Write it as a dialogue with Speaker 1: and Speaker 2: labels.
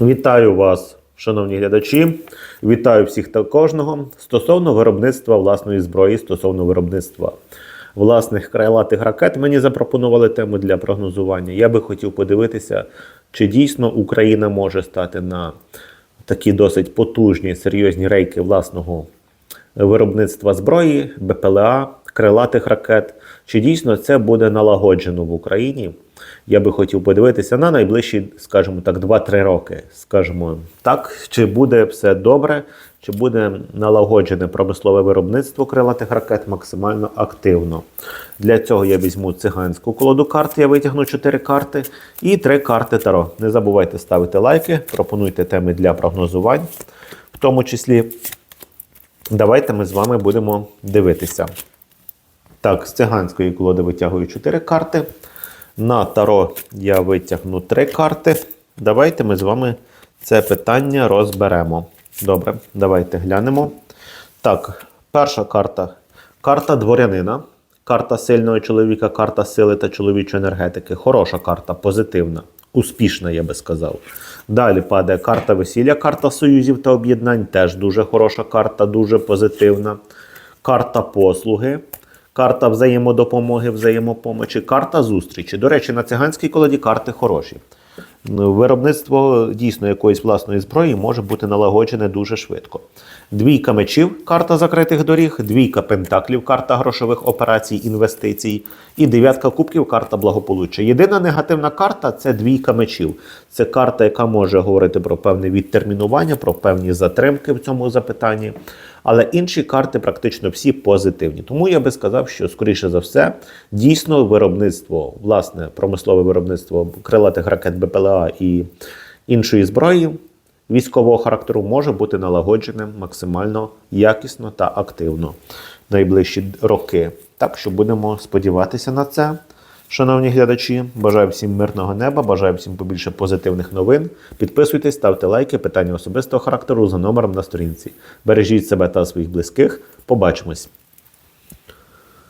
Speaker 1: Вітаю вас, шановні глядачі. Вітаю всіх та кожного стосовно виробництва власної зброї, стосовно виробництва власних крилатих ракет. Мені запропонували тему для прогнозування. Я би хотів подивитися, чи дійсно Україна може стати на такі досить потужні, серйозні рейки власного виробництва зброї, БПЛА, крилатих ракет. Чи дійсно це буде налагоджено в Україні? Я би хотів подивитися на найближчі, скажімо так, 2-3 роки. Скажімо так, чи буде все добре, чи буде налагоджене промислове виробництво крилатих ракет максимально активно. Для цього я візьму циганську колоду карт, я витягну 4 карти і 3 карти Таро. Не забувайте ставити лайки, пропонуйте теми для прогнозувань, в тому числі. Давайте ми з вами будемо дивитися. Так, з циганської колоди витягую 4 карти. На таро я витягну 3 карти. Давайте ми з вами це питання розберемо. Добре, давайте глянемо. Так, перша карта. Карта дворянина. Карта сильного чоловіка, карта сили та чоловічої енергетики. Хороша карта, позитивна, успішна, я би сказав. Далі падає карта весілля, карта союзів та об'єднань. Теж дуже хороша карта, дуже позитивна. Карта послуги. Карта взаємодопомоги, взаємопомочі, карта зустрічі. До речі, на циганській колоді карти хороші. Виробництво дійсно якоїсь власної зброї може бути налагоджене дуже швидко. Двійка мечів, карта закритих доріг, двійка пентаклів, карта грошових операцій, інвестицій, і дев'ятка кубків, карта благополуччя. Єдина негативна карта це двійка мечів. Це карта, яка може говорити про певне відтермінування, про певні затримки в цьому запитанні. Але інші карти практично всі позитивні. Тому я би сказав, що скоріше за все, дійсно виробництво, власне, промислове виробництво крилатих ракет БПЛА і іншої зброї військового характеру може бути налагодженим максимально якісно та активно найближчі роки. Так що будемо сподіватися на це. Шановні глядачі, бажаю всім мирного неба, бажаю всім побільше позитивних новин. Підписуйтесь, ставте лайки, питання особистого характеру за номером на сторінці. Бережіть себе та своїх близьких. Побачимось!